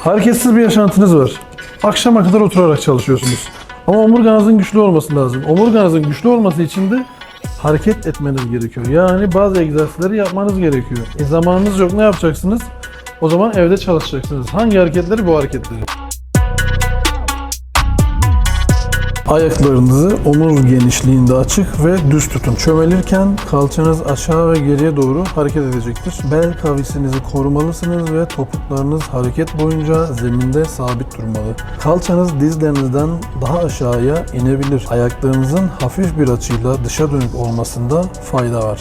Hareketsiz bir yaşantınız var. Akşama kadar oturarak çalışıyorsunuz. Ama omurganızın güçlü olması lazım. Omurganızın güçlü olması için de hareket etmeniz gerekiyor. Yani bazı egzersizleri yapmanız gerekiyor. E zamanınız yok ne yapacaksınız? O zaman evde çalışacaksınız. Hangi hareketleri? Bu hareketleri. Ayaklarınızı omuz genişliğinde açık ve düz tutun. Çömelirken kalçanız aşağı ve geriye doğru hareket edecektir. Bel kavisinizi korumalısınız ve topuklarınız hareket boyunca zeminde sabit durmalı. Kalçanız dizlerinizden daha aşağıya inebilir. Ayaklarınızın hafif bir açıyla dışa dönük olmasında fayda var.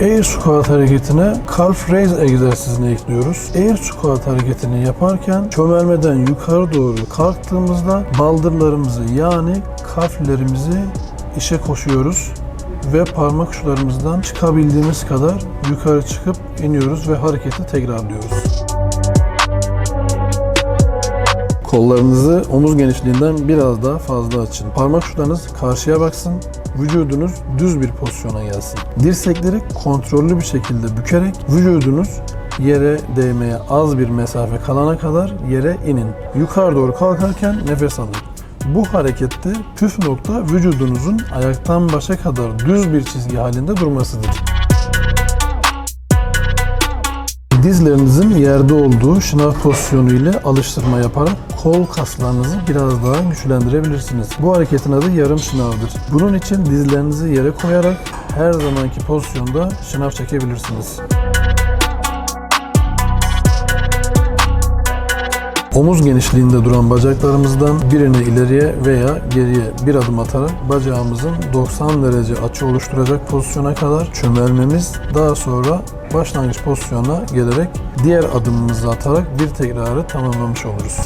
Air squat hareketine calf raise egzersizini ekliyoruz. Air squat hareketini yaparken çömelmeden yukarı doğru kalktığımızda baldırlarımızı yani kalflerimizi işe koşuyoruz ve parmak uçlarımızdan çıkabildiğimiz kadar yukarı çıkıp iniyoruz ve hareketi tekrarlıyoruz. Kollarınızı omuz genişliğinden biraz daha fazla açın. Parmak uçlarınız karşıya baksın. Vücudunuz düz bir pozisyona gelsin. Dirsekleri kontrollü bir şekilde bükerek vücudunuz yere değmeye az bir mesafe kalana kadar yere inin. Yukarı doğru kalkarken nefes alın. Bu harekette püf nokta vücudunuzun ayaktan başa kadar düz bir çizgi halinde durmasıdır. Dizlerinizin yerde olduğu şınav pozisyonu ile alıştırma yaparak kol kaslarınızı biraz daha güçlendirebilirsiniz. Bu hareketin adı yarım şınavdır. Bunun için dizlerinizi yere koyarak her zamanki pozisyonda şınav çekebilirsiniz. Omuz genişliğinde duran bacaklarımızdan birini ileriye veya geriye bir adım atarak bacağımızın 90 derece açı oluşturacak pozisyona kadar çömelmemiz daha sonra başlangıç pozisyonuna gelerek diğer adımımızı atarak bir tekrarı tamamlamış oluruz.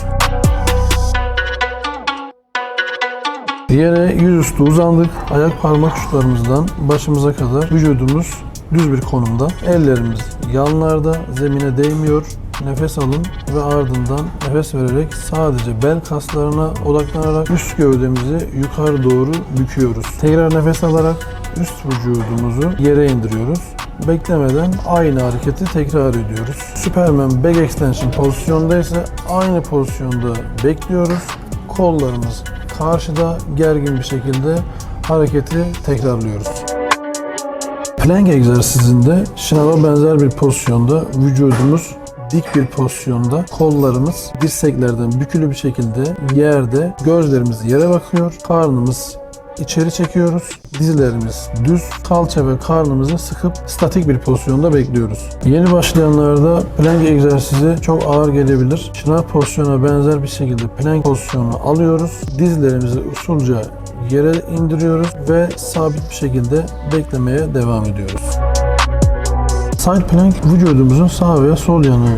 Yere yüzüstü uzandık. Ayak parmak uçlarımızdan başımıza kadar vücudumuz düz bir konumda. Ellerimiz yanlarda, zemine değmiyor. Nefes alın ve ardından nefes vererek sadece bel kaslarına odaklanarak üst gövdemizi yukarı doğru büküyoruz. Tekrar nefes alarak üst vücudumuzu yere indiriyoruz. Beklemeden aynı hareketi tekrar ediyoruz. Superman back extension pozisyonda ise aynı pozisyonda bekliyoruz. Kollarımız karşıda gergin bir şekilde hareketi tekrarlıyoruz. Plank egzersizinde şınava benzer bir pozisyonda vücudumuz dik bir pozisyonda kollarımız dirseklerden bükülü bir şekilde yerde gözlerimiz yere bakıyor. Karnımız içeri çekiyoruz. Dizlerimiz düz, kalça ve karnımızı sıkıp statik bir pozisyonda bekliyoruz. Yeni başlayanlarda plank egzersizi çok ağır gelebilir. Şınav pozisyona benzer bir şekilde plank pozisyonunu alıyoruz. Dizlerimizi usulca yere indiriyoruz ve sabit bir şekilde beklemeye devam ediyoruz. Side plank vücudumuzun sağ veya sol yanı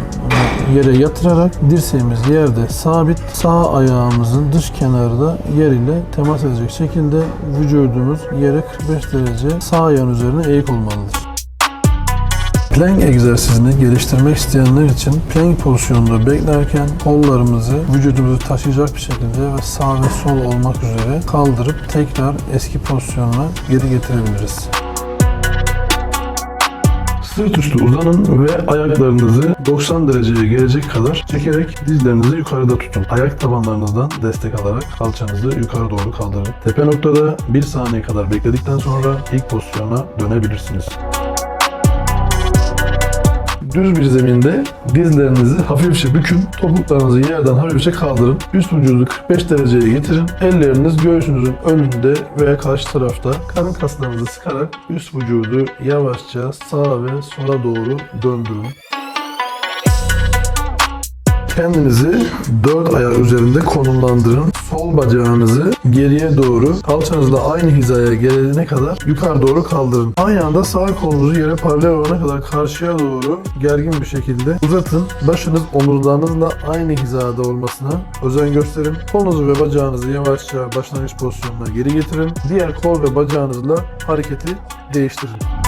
yere yatırarak dirseğimiz yerde sabit sağ ayağımızın dış kenarı da yer ile temas edecek şekilde vücudumuz yere 45 derece sağ yan üzerine eğik olmalıdır. Plank egzersizini geliştirmek isteyenler için plank pozisyonunda beklerken kollarımızı vücudumuzu taşıyacak bir şekilde ve sağ ve sol olmak üzere kaldırıp tekrar eski pozisyonuna geri getirebiliriz. Sırt üstü uzanın ve ayaklarınızı 90 dereceye gelecek kadar çekerek dizlerinizi yukarıda tutun. Ayak tabanlarınızdan destek alarak kalçanızı yukarı doğru kaldırın. Tepe noktada 1 saniye kadar bekledikten sonra ilk pozisyona dönebilirsiniz. Düz bir zeminde dizlerinizi hafifçe bükün, topuklarınızı yerden hafifçe kaldırın. Üst vücudu 45 dereceye getirin. Elleriniz göğsünüzün önünde veya karşı tarafta karın kaslarınızı sıkarak üst vücudu yavaşça sağa ve sola doğru döndürün. Kendinizi dört ayak üzerinde konumlandırın. Sol bacağınızı geriye doğru kalçanızla aynı hizaya gelene kadar yukarı doğru kaldırın. Aynı anda sağ kolunuzu yere paralel olana kadar karşıya doğru gergin bir şekilde uzatın. Başınız omuzlarınızla aynı hizada olmasına özen gösterin. Kolunuzu ve bacağınızı yavaşça başlangıç pozisyonuna geri getirin. Diğer kol ve bacağınızla hareketi değiştirin.